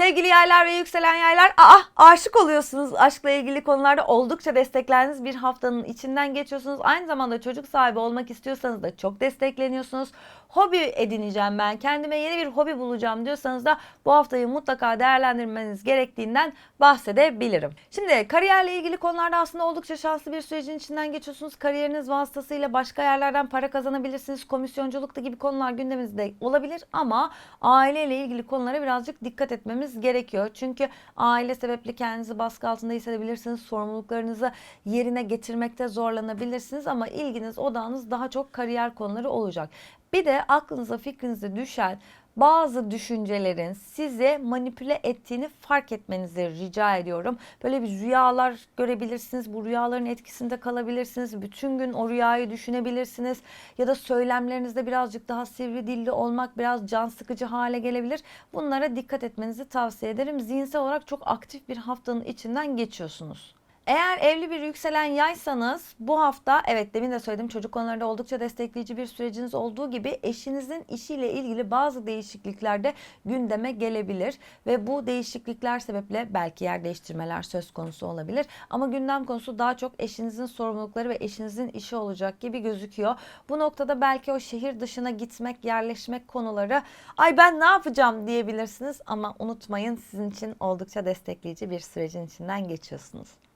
Sevgili yaylar ve yükselen yaylar, aa aşık oluyorsunuz. Aşkla ilgili konularda oldukça desteklendiğiniz bir haftanın içinden geçiyorsunuz. Aynı zamanda çocuk sahibi olmak istiyorsanız da çok destekleniyorsunuz. Hobi edineceğim ben, kendime yeni bir hobi bulacağım diyorsanız da bu haftayı mutlaka değerlendirmeniz gerektiğinden bahsedebilirim. Şimdi kariyerle ilgili konularda aslında oldukça şanslı bir sürecin içinden geçiyorsunuz. Kariyeriniz vasıtasıyla başka yerlerden para kazanabilirsiniz. Komisyonculukta gibi konular gündeminizde olabilir ama aileyle ilgili konulara birazcık dikkat etmemiz gerekiyor. Çünkü aile sebeple kendinizi baskı altında hissedebilirsiniz. Sorumluluklarınızı yerine getirmekte zorlanabilirsiniz ama ilginiz, odağınız daha çok kariyer konuları olacak. Bir de aklınıza fikrinize düşen bazı düşüncelerin sizi manipüle ettiğini fark etmenizi rica ediyorum. Böyle bir rüyalar görebilirsiniz. Bu rüyaların etkisinde kalabilirsiniz. Bütün gün o rüyayı düşünebilirsiniz. Ya da söylemlerinizde birazcık daha sivri dilli olmak biraz can sıkıcı hale gelebilir. Bunlara dikkat etmenizi tavsiye ederim. Zihinsel olarak çok aktif bir haftanın içinden geçiyorsunuz. Eğer evli bir yükselen yaysanız bu hafta evet demin de söyledim çocuk konularında oldukça destekleyici bir süreciniz olduğu gibi eşinizin işiyle ilgili bazı değişiklikler de gündeme gelebilir ve bu değişiklikler sebeple belki yer değiştirmeler söz konusu olabilir ama gündem konusu daha çok eşinizin sorumlulukları ve eşinizin işi olacak gibi gözüküyor. Bu noktada belki o şehir dışına gitmek, yerleşmek konuları ay ben ne yapacağım diyebilirsiniz ama unutmayın sizin için oldukça destekleyici bir sürecin içinden geçiyorsunuz.